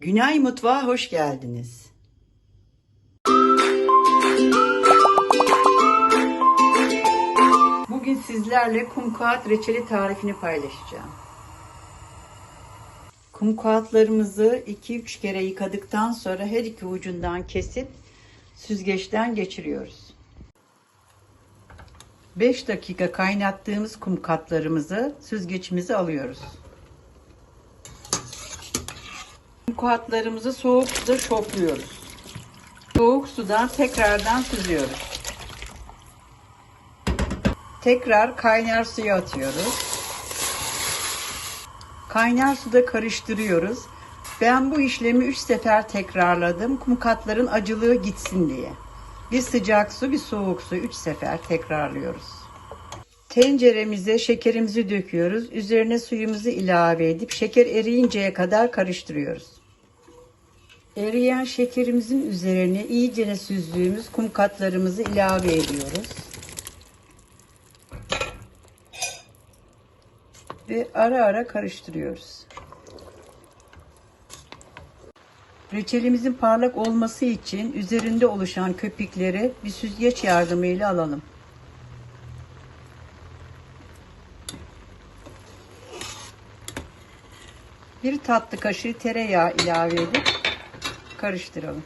Günay Mutfağa hoş geldiniz. Bugün sizlerle kum reçeli tarifini paylaşacağım. Kum kağıtlarımızı 2-3 kere yıkadıktan sonra her iki ucundan kesip süzgeçten geçiriyoruz. 5 dakika kaynattığımız kum katlarımızı süzgeçimize alıyoruz. Kum kağıtlarımızı soğuk suda şokluyoruz. Soğuk sudan tekrardan süzüyoruz. Tekrar kaynar suya atıyoruz. Kaynar suda karıştırıyoruz. Ben bu işlemi 3 sefer tekrarladım. Kum katların acılığı gitsin diye. Bir sıcak su, bir soğuk su 3 sefer tekrarlıyoruz. Tenceremize şekerimizi döküyoruz. Üzerine suyumuzu ilave edip şeker eriyinceye kadar karıştırıyoruz. Eriyen şekerimizin üzerine iyicene süzdüğümüz kum katlarımızı ilave ediyoruz. Ve ara ara karıştırıyoruz. Reçelimizin parlak olması için üzerinde oluşan köpükleri bir süzgeç yardımıyla alalım. Bir tatlı kaşığı tereyağı ilave edip karıştıralım.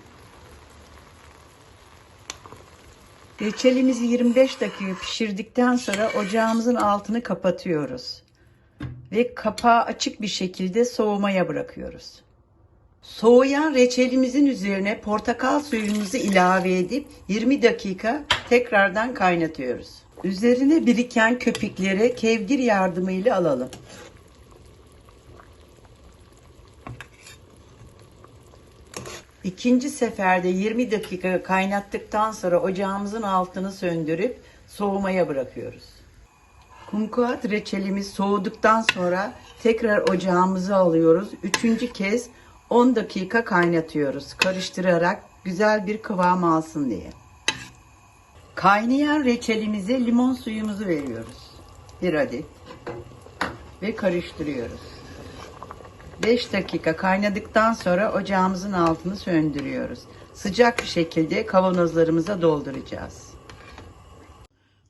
Reçelimizi 25 dakika pişirdikten sonra ocağımızın altını kapatıyoruz. Ve kapağı açık bir şekilde soğumaya bırakıyoruz. Soğuyan reçelimizin üzerine portakal suyumuzu ilave edip 20 dakika tekrardan kaynatıyoruz. Üzerine biriken köpükleri kevgir yardımıyla alalım. İkinci seferde 20 dakika kaynattıktan sonra ocağımızın altını söndürüp soğumaya bırakıyoruz. Kumkuat reçelimiz soğuduktan sonra tekrar ocağımıza alıyoruz. Üçüncü kez 10 dakika kaynatıyoruz. Karıştırarak güzel bir kıvam alsın diye. Kaynayan reçelimize limon suyumuzu veriyoruz. Bir adet. Ve karıştırıyoruz. 5 dakika kaynadıktan sonra ocağımızın altını söndürüyoruz. Sıcak bir şekilde kavanozlarımıza dolduracağız.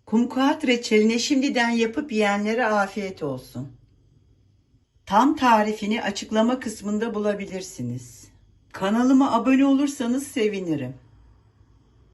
Kumkuat reçelini şimdiden yapıp yiyenlere afiyet olsun. Tam tarifini açıklama kısmında bulabilirsiniz. Kanalıma abone olursanız sevinirim.